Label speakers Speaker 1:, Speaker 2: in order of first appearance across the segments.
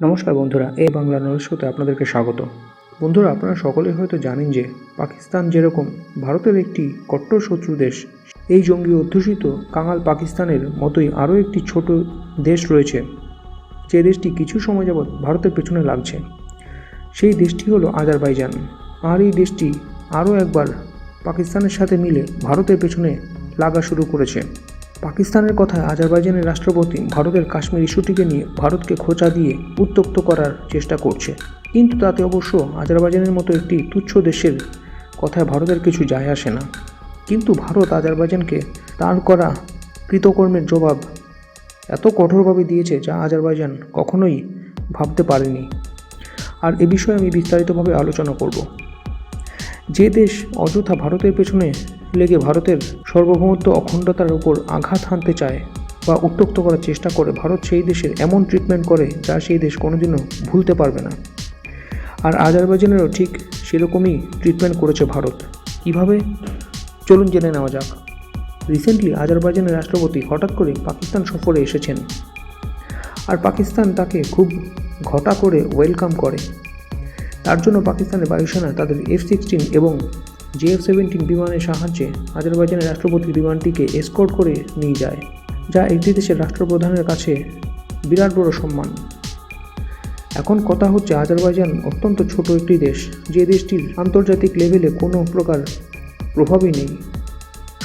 Speaker 1: নমস্কার বন্ধুরা এই বাংলা নরেশ্বতে আপনাদেরকে স্বাগত। বন্ধুরা, আপনারা সকলেই হয়তো জানেন যে পাকিস্তান যেরকম ভারতের একটি কট্টর শত্রু দেশ, এই জঙ্গি অধ্যুষিত কাঙাল পাকিস্তানের মতোই আরও একটি ছোট দেশ রয়েছে। যে দেশটি কিছু সময় যাবৎ ভারতের পেছনে লাগছে। সেই দেশটি হলো আজারবাইজান। আর এই দেশটি আরও একবার পাকিস্তানের সাথে মিলে ভারতের পেছনে লাগা শুরু করেছে। পাকিস্তানের কথায় আজারবাইজানের রাষ্ট্রপতি ভারতের কাশ্মীর ইস্যুটিকে নিয়ে ভারতকে খোঁচা দিয়ে উত্তক্ত করার চেষ্টা করছে। কিন্তু তাতে অবশ্য আজারবাইজানের মতো একটি তুচ্ছ দেশের কথায় ভারতের কিছু যায় আসে না। কিন্তু ভারত আজারবাইজানকে তার করা কৃতকর্মের জবাব এত কঠোরভাবে দিয়েছে যা আজারবাইজান কখনোই ভাবতে পারেনি। আর এ বিষয়ে আমি বিস্তারিতভাবে আলোচনা করব। যে দেশ অযথা ভারতের পেছনে লেগে ভারতের সার্বভৌমত্ব অখণ্ডতার উপর আঘাত হানতে চায় বা উত্তক্ত করার চেষ্টা করে, ভারত সেই দেশের এমন ট্রিটমেন্ট করে যা সেই দেশ কোনোদিনও ভুলতে পারবে না। আর আজারবাইজানেরও ঠিক সেরকমই ট্রিটমেন্ট করেছে ভারত। কীভাবে? চলুন জেনে নেওয়া যাক। রিসেন্টলি আজারবাইজানের রাষ্ট্রপতি হঠাৎ করে পাকিস্তান সফরে এসেছেন। আর পাকিস্তান তাকে খুব ঘটা করে ওয়েলকাম করে। তার জন্য পাকিস্তানের বায়ুসেনা, তাদের এফ সিক্সটিন এবং জে এফ সেভেন্টিন বিমানের সাহায্যে আজারবাইজানের রাষ্ট্রপতি বিমানটিকে এসকর্ট করে নিয়ে যায়, যা একটি দেশের রাষ্ট্রপ্রধানের কাছে বিরাট বড় সম্মান। এখন কথা হচ্ছে আজারবাইজান অত্যন্ত ছোট একটি দেশ, যে দেশটির আন্তর্জাতিক লেভেলে কোনো প্রকার প্রভাবই নেই।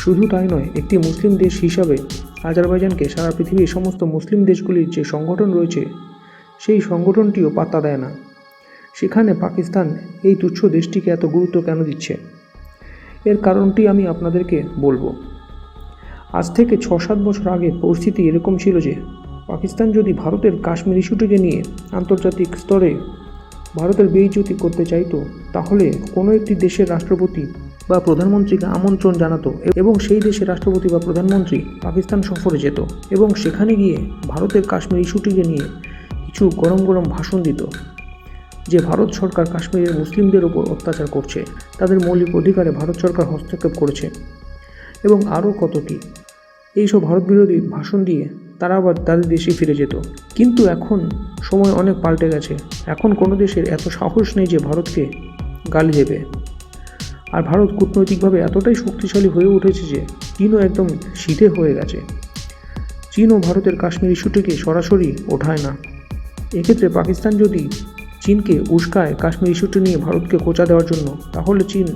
Speaker 1: শুধু তাই নয়, একটি মুসলিম দেশ হিসাবে আজারবাইজানকে সারা পৃথিবীর সমস্ত মুসলিম দেশগুলির যে সংগঠন রয়েছে, সেই সংগঠনটিও পাত্তা দেয় না। সেখানে পাকিস্তান এই তুচ্ছ দেশটিকে এত গুরুত্ব কেন দিচ্ছে? এর কারণটি আমি আপনাদেরকে বলব। আজ থেকে ছ সাত বছর আগে পরিস্থিতি এরকম ছিল যে, পাকিস্তান যদি ভারতের কাশ্মীর ইস্যুটিকে নিয়ে আন্তর্জাতিক স্তরে ভারতের বেইজ্জতি করতে চাইতো, তাহলে কোনো একটি দেশের রাষ্ট্রপতি বা প্রধানমন্ত্রীকে আমন্ত্রণ জানাতো এবং সেই দেশের রাষ্ট্রপতি বা প্রধানমন্ত্রী পাকিস্তান সফরে যেত এবং সেখানে গিয়ে ভারতের কাশ্মীর ইস্যুটিকে নিয়ে কিছু গরম গরম ভাষণ দিত। যে ভারত সরকার কাশ্মীরের মুসলিমদের ওপর অত্যাচার করছে, তাদের মৌলিক অধিকারে ভারত সরকার হস্তক্ষেপ করেছে। এবং আরও কত কী এইসব ভারত বিরোধী ভাষণ দিয়ে তারা আবার তাদের দেশে ফিরে যেত। কিন্তু এখন সময় অনেক পাল্টে গেছে। এখন কোনো দেশের এত সাহস নেই যে ভারতকে গালি দেবে। আর ভারত কূটনৈতিকভাবে এতটাই শক্তিশালী হয়ে উঠেছে যে চীনও একদম শীতে হয়ে গেছে। চীনও ভারতের কাশ্মীর ইস্যুটিকে সরাসরি ওঠায় না। এক্ষেত্রে পাকিস্তান যদি চীনকে উস্কায় কাশ্মীর ইস্যুটি নিয়ে ভারতকে খোঁচা দেওয়ার জন্য, তাহলে চীন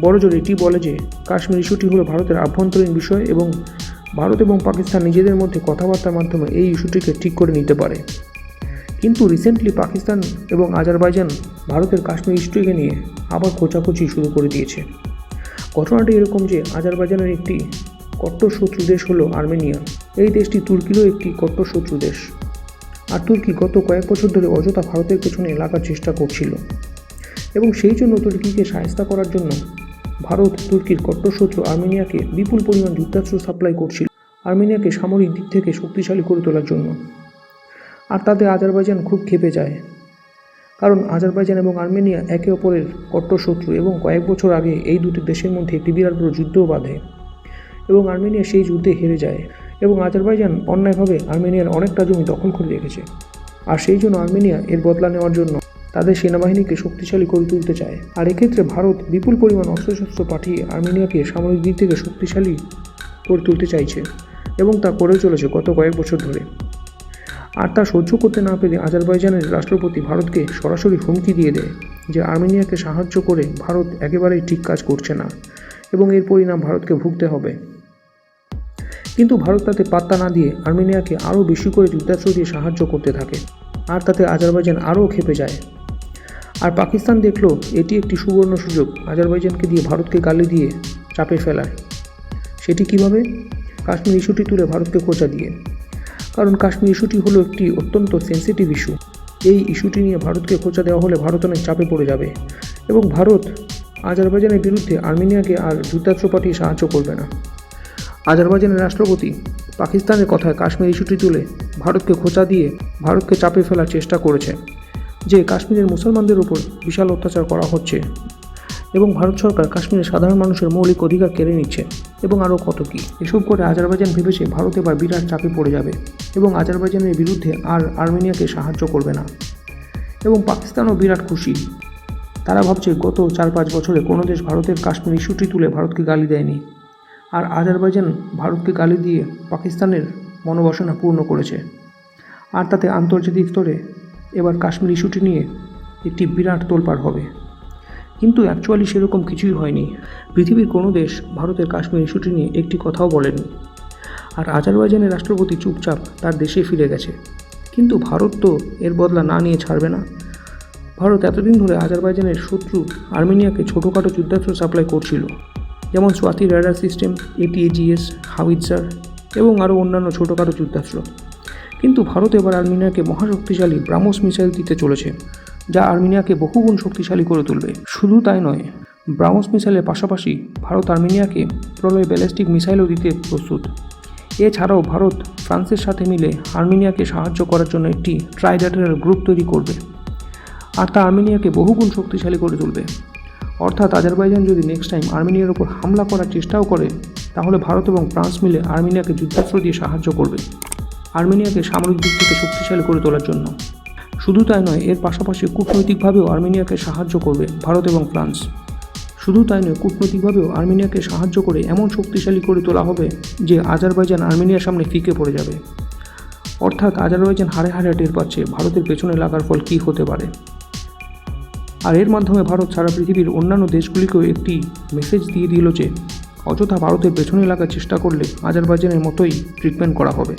Speaker 1: বড় বড়জোর এটি বলে যে কাশ্মীর ইস্যুটি হলো ভারতের আভ্যন্তরীণ বিষয় এবং ভারত এবং পাকিস্তান নিজেদের মধ্যে কথাবার্তার মাধ্যমে এই ইস্যুটিকে ঠিক করে নিতে পারে। কিন্তু রিসেন্টলি পাকিস্তান এবং আজারবাইজান ভারতের কাশ্মীর ইস্যুটিকে নিয়ে আবার খোঁচাখুচি শুরু করে দিয়েছে। ঘটনাটি এরকম যে আজারবাইজানের একটি কট্টর শত্রু দেশ হলো আর্মেনিয়া। এই দেশটি তুর্কিরও একটি কট্টর শত্রু দেশ। আর তুর্কি গত কয়েক বছর ধরে অযথা ভারতের পেছনে লাগার চেষ্টা করছিল। এবং সেই জন্য তুর্কিকে সাহায্য করার জন্য ভারত তুর্কির কট্টর শত্রু আর্মেনিয়াকে বিপুল পরিমাণ যুদ্ধাস্ত্র সাপ্লাই করছিল, আর্মেনিয়াকে সামরিক দিক থেকে শক্তিশালী করে তোলার জন্য। আর তাতে আজারবাইজান খুব ক্ষেপে যায়। কারণ আজারবাইজান এবং আর্মেনিয়া একে অপরের কট্টর শত্রু এবং কয়েক বছর আগে এই দুটি দেশের মধ্যে একটি বিরাট বড় যুদ্ধও বাঁধে। এবং আর্মেনিয়া সেই যুদ্ধে হেরে যায়। এবং আজারবাইজান অন্যায়ভাবে আর্মেনিয়ার অনেকটা জমি দখল করে রেখেছে। আর সেই জন্য আর্মেনিয়া এর বদলা নেওয়ার জন্য তাদের সেনাবাহিনীকে শক্তিশালী করে তুলতে চায়। আর এক্ষেত্রে ভারত বিপুল পরিমাণ অস্ত্রশস্ত্র পাঠিয়ে আর্মেনিয়াকে সামরিক দিক থেকে শক্তিশালী করে তুলতে চাইছে এবং তা করে চলেছে গত কয়েক বছর ধরে। আর তা সহ্য করতে না পেরে আজারবাইজানের রাষ্ট্রপতি ভারতকে সরাসরি হুমকি দিয়ে দেয় যে আর্মেনিয়াকে সাহায্য করে ভারত একেবারেই ঠিক কাজ করছে না এবং এর পরিণাম ভারতকে ভুগতে হবে। কিন্তু ভারত তাতে পাত্তা না দিয়ে আর্মেনিয়াকে আরও বেশি করে যুদ্ধাস্ত্র দিয়ে সাহায্য করতে থাকে, আর তাতে আজারবাইজান আরও খেপে যায়। আর পাকিস্তান দেখল এটি একটি সুবর্ণ সুযোগ, আজারবাইজানকে দিয়ে ভারতকে গালি দিয়ে চাপে ফেলায়। সেটি কীভাবে? কাশ্মীর ইস্যুটি তুলে ভারতকে খোঁচা দিয়ে। কারণ কাশ্মীর ইস্যুটি হলো একটি অত্যন্ত সেন্সিটিভ ইস্যু এই ইস্যুটি নিয়ে ভারতকে খোঁচা দেওয়া হলে ভারত অনেক চাপে পড়ে যাবে এবং ভারত আজারবাইজানের বিরুদ্ধে আর্মেনিয়াকে আর যুদ্ধাস্ত্র পাঠিয়ে সাহায্য করবে না। আজারবাইজানের রাষ্ট্রপতি পাকিস্তানের কথায় কাশ্মীর ইস্যুটি তুলে ভারতকে খোঁচা দিয়ে ভারতকে চাপে ফেলার চেষ্টা করেছে, যে কাশ্মীরের মুসলমানদের উপর বিশাল অত্যাচার করা হচ্ছে এবং ভারত সরকার কাশ্মীরের সাধারণ মানুষের মৌলিক অধিকার কেড়ে নিচ্ছে এবং আরও কত কী। এসব করে আজারবাইজান ভেবেছে ভারত এবার বিরাট চাপে পড়ে যাবে এবং আজারবাইজানের বিরুদ্ধে আর আর্মেনিয়াকে সাহায্য করবে না এবং পাকিস্তানও বিরাট খুশি। তারা ভাবছে গত চার পাঁচ বছরে কোনো দেশ ভারতের কাশ্মীর ইস্যুটি তুলে ভারতকে গালি দেয়নি। আর আজারবাইজান ভারতকে গালি দিয়ে পাকিস্তানের মনোবাসনা পূর্ণ করেছে। আর তাতে আন্তর্জাতিক স্তরে এবার কাশ্মীর ইস্যুটি নিয়ে একটি বিরাট তোলপাড় হবে। কিন্তু অ্যাকচুয়ালি সেরকম কিছুই হয়নি। পৃথিবীর কোনো দেশ ভারতের কাশ্মীর ইস্যুটি নিয়ে একটি কথাও বলেনি। আর আজারবাইজানের রাষ্ট্রপতি চুপচাপ তার দেশে ফিরে গেছে। কিন্তু ভারত তো এর বদলা না নিয়ে ছাড়বে না। ভারত এতদিন ধরে আজারবাইজানের শত্রু আর্মেনিয়াকে ছোটোখাটো যুদ্ধাস্ত্র সাপ্লাই করছিল। যেমন Swathi radar system ATAGS howitzer এবং আরও অন্যান্য ছোটোখাটো যুদ্ধাস্ত্র। কিন্তু ভারত এবার আর্মেনিয়াকে মহাশক্তিশালী ব্রাহ্মস মিসাইল দিতে চলেছে, যা আর্মেনিয়াকে বহুগুণ শক্তিশালী করে তুলবে। শুধু তাই নয়, ব্রাহ্মস মিসাইলের পাশাপাশি ভারত আর্মেনিয়াকে প্রলয় ব্যালিস্টিক মিসাইলও দিতে প্রস্তুত। এছাড়াও ভারত ফ্রান্সের সাথে মিলে আর্মেনিয়াকে সাহায্য করার জন্য একটি ট্রাইডাটারাল গ্রুপ তৈরি করবে, আর তা আর্মেনিয়াকে বহুগুণ শক্তিশালী করে তুলবে। অর্থাৎ আজারবাইজান যদি নেক্সট টাইম আর্মেনিয়ার ওপর হামলা করার চেষ্টাও করে, তাহলে ভারত এবং ফ্রান্স মিলে আর্মেনিয়াকে যুদ্ধাস্ত্র দিয়ে সাহায্য করবে। আর্মেনিয়াকে সামরিক দিক থেকে শক্তিশালী করে তোলার জন্য। শুধু তাই নয়, এর পাশাপাশি কূটনৈতিকভাবেও আর্মেনিয়াকে সাহায্য করবে ভারত এবং ফ্রান্স। শুধু তাই নয়, কূটনৈতিকভাবেও আর্মেনিয়াকে সাহায্য করে এমন শক্তিশালী করে তোলা হবে যে আজারবাইজান আর্মেনিয়ার সামনে ফিকে পড়ে যাবে। অর্থাৎ আজারবাইজান হারে হারে টের পাচ্ছে ভারতের পেছনে লাগার ফল কী হতে পারে। আর এর মাধ্যমে ভারত সারা পৃথিবীর অন্যান্য দেশগুলিকেও একটি মেসেজ দিয়ে দিল যে, অযথা ভারতের পেছনে লাগার চেষ্টা করলে আজারবাইজানের মতোই ট্রিটমেন্ট করা হবে।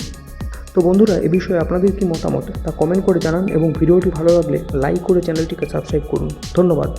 Speaker 1: তো বন্ধুরা, এ বিষয়ে আপনাদের কি মতামত? তা কমেন্ট করে জানান এবং ভিডিওটি ভালো লাগলে লাইক করে চ্যানেলটিকে সাবস্ক্রাইব করুন। ধন্যবাদ।